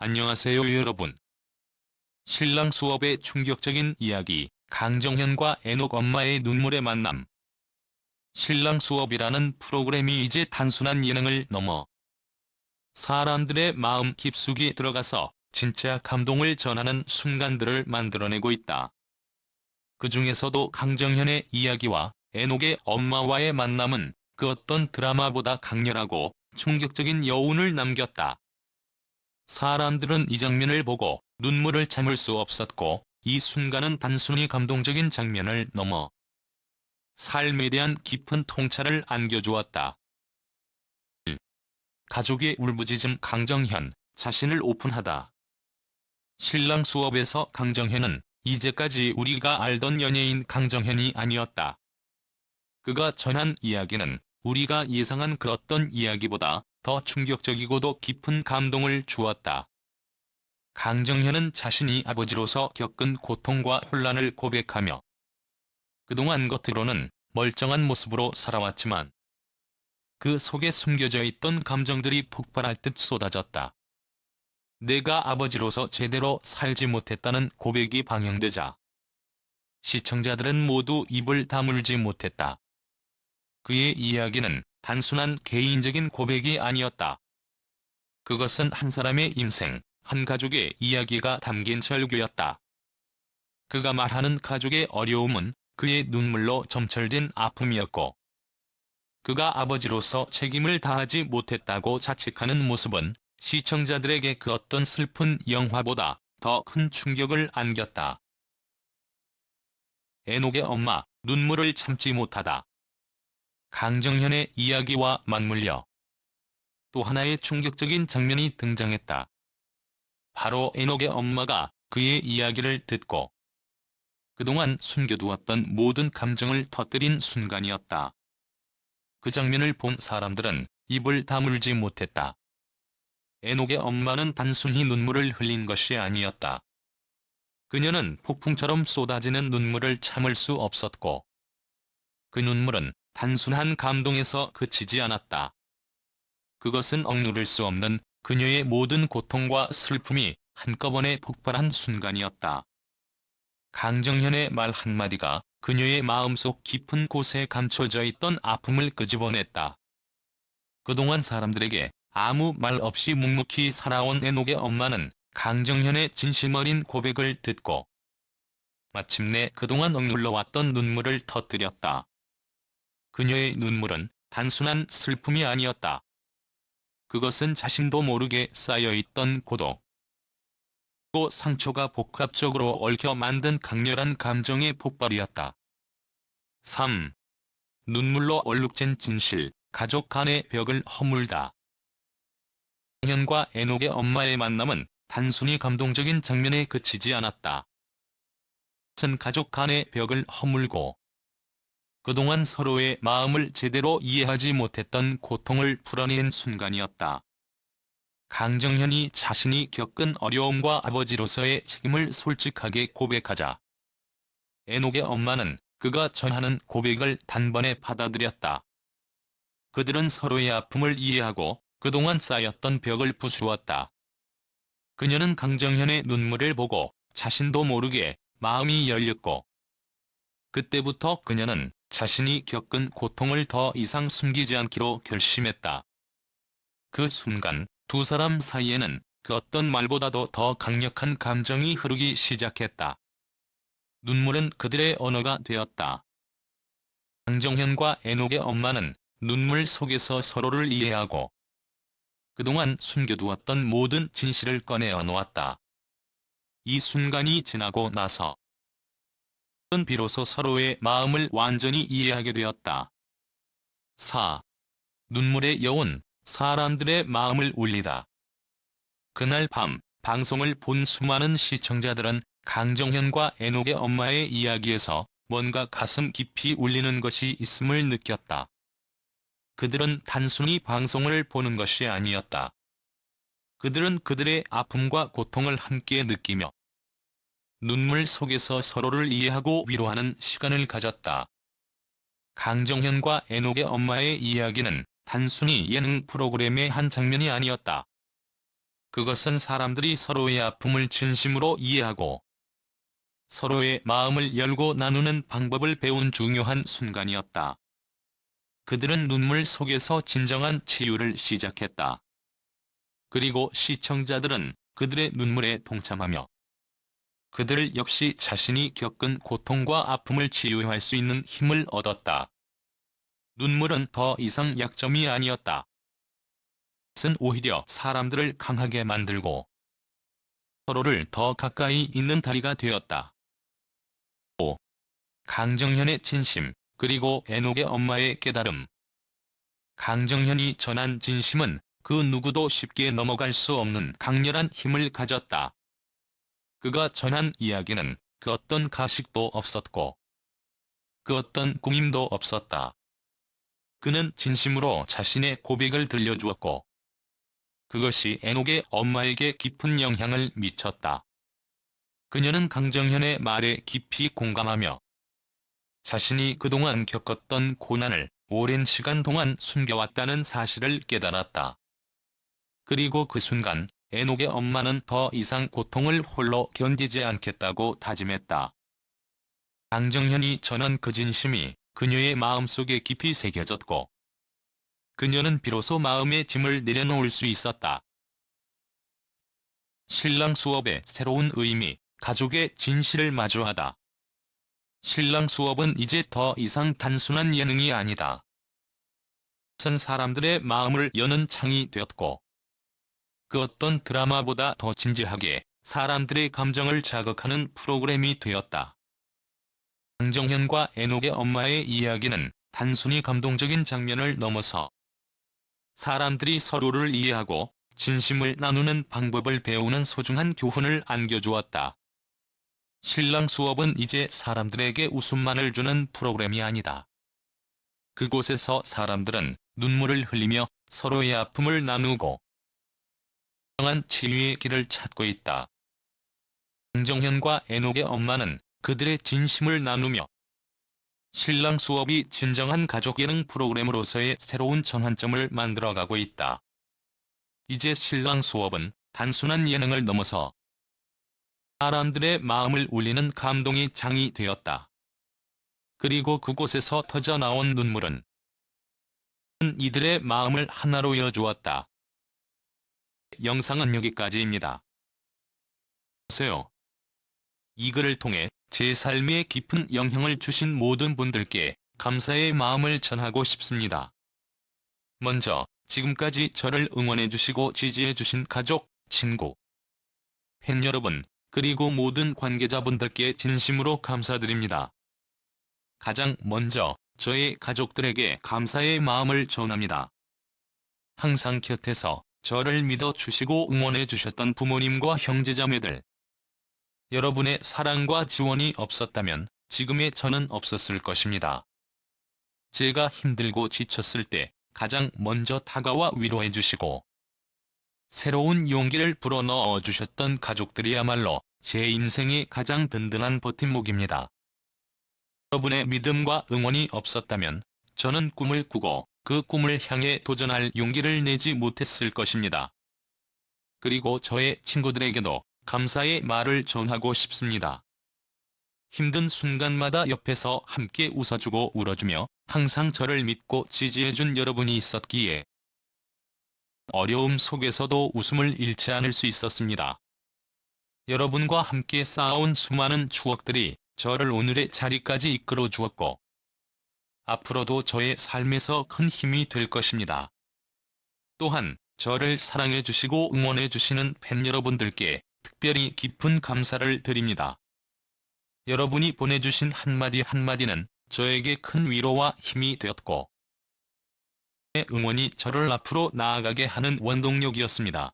안녕하세요 여러분. 신랑 수업의 충격적인 이야기, 강정현과 애녹 엄마의 눈물의 만남. 신랑 수업이라는 프로그램이 이제 단순한 예능을 넘어 사람들의 마음 깊숙이 들어가서 진짜 감동을 전하는 순간들을 만들어내고 있다. 그 중에서도 강정현의 이야기와 애녹의 엄마와의 만남은 그 어떤 드라마보다 강렬하고 충격적인 여운을 남겼다. 사람들은 이 장면을 보고 눈물을 참을 수 없었고 이 순간은 단순히 감동적인 장면을 넘어 삶에 대한 깊은 통찰을 안겨주었다. 가족의 울부짖음 강정현, 자신을 오픈하다. 신랑 수업에서 강정현은 이제까지 우리가 알던 연예인 강정현이 아니었다. 그가 전한 이야기는 우리가 예상한 그 어떤 이야기보다 더 충격적이고도 깊은 감동을 주었다. 강정현은 자신이 아버지로서 겪은 고통과 혼란을 고백하며 그동안 겉으로는 멀쩡한 모습으로 살아왔지만 그 속에 숨겨져 있던 감정들이 폭발할 듯 쏟아졌다. 내가 아버지로서 제대로 살지 못했다는 고백이 방영되자 시청자들은 모두 입을 다물지 못했다. 그의 이야기는 단순한 개인적인 고백이 아니었다. 그것은 한 사람의 인생, 한 가족의 이야기가 담긴 절규였다. 그가 말하는 가족의 어려움은 그의 눈물로 점철된 아픔이었고, 그가 아버지로서 책임을 다하지 못했다고 자책하는 모습은 시청자들에게 그 어떤 슬픈 영화보다 더 큰 충격을 안겼다. 애녹의 엄마, 눈물을 참지 못하다. 강정현의 이야기와 맞물려 또 하나의 충격적인 장면이 등장했다. 바로 애녹의 엄마가 그의 이야기를 듣고 그동안 숨겨두었던 모든 감정을 터뜨린 순간이었다. 그 장면을 본 사람들은 입을 다물지 못했다. 애녹의 엄마는 단순히 눈물을 흘린 것이 아니었다. 그녀는 폭풍처럼 쏟아지는 눈물을 참을 수 없었고 그 눈물은 단순한 감동에서 그치지 않았다. 그것은 억누를 수 없는 그녀의 모든 고통과 슬픔이 한꺼번에 폭발한 순간이었다. 강정현의 말 한마디가 그녀의 마음속 깊은 곳에 감춰져 있던 아픔을 끄집어냈다. 그동안 사람들에게 아무 말 없이 묵묵히 살아온 애녹의 엄마는 강정현의 진심 어린 고백을 듣고 마침내 그동안 억눌러 왔던 눈물을 터뜨렸다. 그녀의 눈물은 단순한 슬픔이 아니었다. 그것은 자신도 모르게 쌓여있던 고독, 또 상처가 복합적으로 얽혀 만든 강렬한 감정의 폭발이었다. 3. 눈물로 얼룩진 진실, 가족 간의 벽을 허물다. 현과 애녹의 엄마의 만남은 단순히 감동적인 장면에 그치지 않았다. 은 가족 간의 벽을 허물고 그동안 서로의 마음을 제대로 이해하지 못했던 고통을 풀어낸 순간이었다. 강정현이 자신이 겪은 어려움과 아버지로서의 책임을 솔직하게 고백하자 애녹의 엄마는 그가 전하는 고백을 단번에 받아들였다. 그들은 서로의 아픔을 이해하고 그동안 쌓였던 벽을 부수었다. 그녀는 강정현의 눈물을 보고 자신도 모르게 마음이 열렸고 그때부터 그녀는 자신이 겪은 고통을 더 이상 숨기지 않기로 결심했다. 그 순간 두 사람 사이에는 그 어떤 말보다도 더 강력한 감정이 흐르기 시작했다. 눈물은 그들의 언어가 되었다. 강정현과 애녹의 엄마는 눈물 속에서 서로를 이해하고 그동안 숨겨두었던 모든 진실을 꺼내어 놓았다. 이 순간이 지나고 나서 은 비로소 서로의 마음을 완전히 이해하게 되었다. 4. 눈물의 여운, 사람들의 마음을 울리다. 그날 밤, 방송을 본 수많은 시청자들은 강정현과 애녹의 엄마의 이야기에서 뭔가 가슴 깊이 울리는 것이 있음을 느꼈다. 그들은 단순히 방송을 보는 것이 아니었다. 그들은 그들의 아픔과 고통을 함께 느끼며 눈물 속에서 서로를 이해하고 위로하는 시간을 가졌다. 강정현과 애녹의 엄마의 이야기는 단순히 예능 프로그램의 한 장면이 아니었다. 그것은 사람들이 서로의 아픔을 진심으로 이해하고 서로의 마음을 열고 나누는 방법을 배운 중요한 순간이었다. 그들은 눈물 속에서 진정한 치유를 시작했다. 그리고 시청자들은 그들의 눈물에 동참하며 그들 역시 자신이 겪은 고통과 아픔을 치유할 수 있는 힘을 얻었다. 눈물은 더 이상 약점이 아니었다. 것은 오히려 사람들을 강하게 만들고 서로를 더 가까이 있는 다리가 되었다. 5. 강정현의 진심, 그리고 에녹의 엄마의 깨달음. 강정현이 전한 진심은 그 누구도 쉽게 넘어갈 수 없는 강렬한 힘을 가졌다. 그가 전한 이야기는 그 어떤 가식도 없었고 그 어떤 꾸밈도 없었다. 그는 진심으로 자신의 고백을 들려주었고 그것이 에녹의 엄마에게 깊은 영향을 미쳤다. 그녀는 강정현의 말에 깊이 공감하며 자신이 그동안 겪었던 고난을 오랜 시간 동안 숨겨왔다는 사실을 깨달았다. 그리고 그 순간 에녹의 엄마는 더 이상 고통을 홀로 견디지 않겠다고 다짐했다. 강정현이 전한 그 진심이 그녀의 마음속에 깊이 새겨졌고 그녀는 비로소 마음의 짐을 내려놓을 수 있었다. 신랑 수업의 새로운 의미, 가족의 진실을 마주하다. 신랑 수업은 이제 더 이상 단순한 예능이 아니다. 선 사람들의 마음을 여는 창이 되었고 그 어떤 드라마보다 더 진지하게 사람들의 감정을 자극하는 프로그램이 되었다. 강정현과 에녹의 엄마의 이야기는 단순히 감동적인 장면을 넘어서 사람들이 서로를 이해하고 진심을 나누는 방법을 배우는 소중한 교훈을 안겨주었다. 신랑 수업은 이제 사람들에게 웃음만을 주는 프로그램이 아니다. 그곳에서 사람들은 눈물을 흘리며 서로의 아픔을 나누고 정한 치유의 길을 찾고 있다. 강정현과 에녹의 엄마는 그들의 진심을 나누며 신랑 수업이 진정한 가족 예능 프로그램으로서의 새로운 전환점을 만들어가고 있다. 이제 신랑 수업은 단순한 예능을 넘어서 사람들의 마음을 울리는 감동의 장이 되었다. 그리고 그곳에서 터져 나온 눈물은 이들의 마음을 하나로 여주었다. 영상은 여기까지입니다. 보세요. 이 글을 통해 제 삶에 깊은 영향을 주신 모든 분들께 감사의 마음을 전하고 싶습니다. 먼저 지금까지 저를 응원해주시고 지지해주신 가족, 친구, 팬 여러분, 그리고 모든 관계자분들께 진심으로 감사드립니다. 가장 먼저 저의 가족들에게 감사의 마음을 전합니다. 항상 곁에서 저를 믿어주시고 응원해주셨던 부모님과 형제자매들, 여러분의 사랑과 지원이 없었다면 지금의 저는 없었을 것입니다. 제가 힘들고 지쳤을 때 가장 먼저 다가와 위로해 주시고 새로운 용기를 불어넣어 주셨던 가족들이야말로 제 인생의 가장 든든한 버팀목입니다. 여러분의 믿음과 응원이 없었다면 저는 꿈을 꾸고 그 꿈을 향해 도전할 용기를 내지 못했을 것입니다. 그리고 저의 친구들에게도 감사의 말을 전하고 싶습니다. 힘든 순간마다 옆에서 함께 웃어주고 울어주며 항상 저를 믿고 지지해준 여러분이 있었기에 어려움 속에서도 웃음을 잃지 않을 수 있었습니다. 여러분과 함께 쌓아온 수많은 추억들이 저를 오늘의 자리까지 이끌어 주었고 앞으로도 저의 삶에서 큰 힘이 될 것입니다. 또한 저를 사랑해 주시고 응원해 주시는 팬 여러분들께 특별히 깊은 감사를 드립니다. 여러분이 보내주신 한마디 한마디는 저에게 큰 위로와 힘이 되었고 응원이 저를 앞으로 나아가게 하는 원동력이었습니다.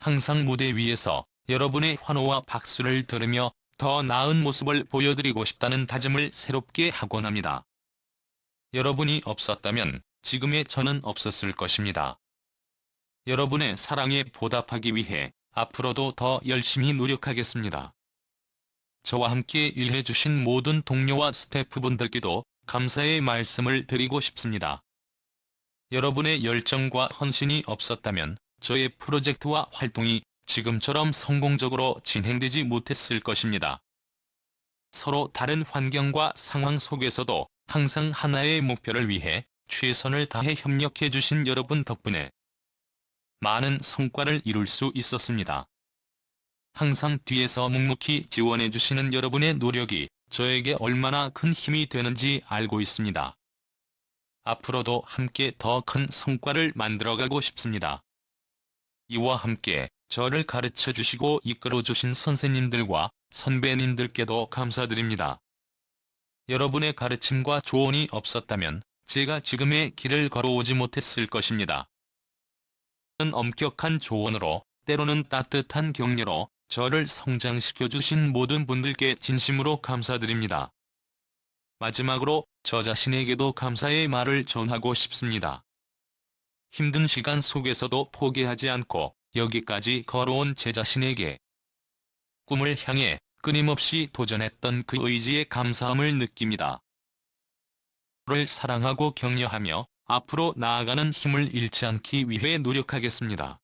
항상 무대 위에서 여러분의 환호와 박수를 들으며 더 나은 모습을 보여드리고 싶다는 다짐을 새롭게 하곤 합니다. 여러분이 없었다면 지금의 저는 없었을 것입니다. 여러분의 사랑에 보답하기 위해 앞으로도 더 열심히 노력하겠습니다. 저와 함께 일해주신 모든 동료와 스태프분들께도 감사의 말씀을 드리고 싶습니다. 여러분의 열정과 헌신이 없었다면 저의 프로젝트와 활동이 지금처럼 성공적으로 진행되지 못했을 것입니다. 서로 다른 환경과 상황 속에서도 항상 하나의 목표를 위해 최선을 다해 협력해 주신 여러분 덕분에 많은 성과를 이룰 수 있었습니다. 항상 뒤에서 묵묵히 지원해 주시는 여러분의 노력이 저에게 얼마나 큰 힘이 되는지 알고 있습니다. 앞으로도 함께 더 큰 성과를 만들어가고 싶습니다. 이와 함께 저를 가르쳐 주시고 이끌어 주신 선생님들과 선배님들께도 감사드립니다. 여러분의 가르침과 조언이 없었다면 제가 지금의 길을 걸어오지 못했을 것입니다. 엄격한 조언으로 때로는 따뜻한 격려로 저를 성장시켜 주신 모든 분들께 진심으로 감사드립니다. 마지막으로 저 자신에게도 감사의 말을 전하고 싶습니다. 힘든 시간 속에서도 포기하지 않고 여기까지 걸어온 제 자신에게 꿈을 향해 끊임없이 도전했던 그 의지에 감사함을 느낍니다. 를 사랑하고 격려하며 앞으로 나아가는 힘을 잃지 않기 위해 노력하겠습니다.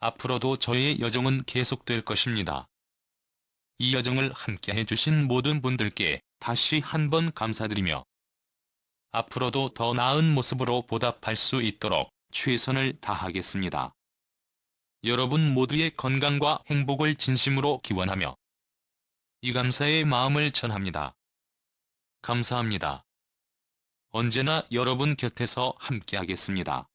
앞으로도 저의 여정은 계속될 것입니다. 이 여정을 함께 해주신 모든 분들께 다시 한번 감사드리며 앞으로도 더 나은 모습으로 보답할 수 있도록 최선을 다하겠습니다. 여러분 모두의 건강과 행복을 진심으로 기원하며 이 감사의 마음을 전합니다. 감사합니다. 언제나 여러분 곁에서 함께하겠습니다.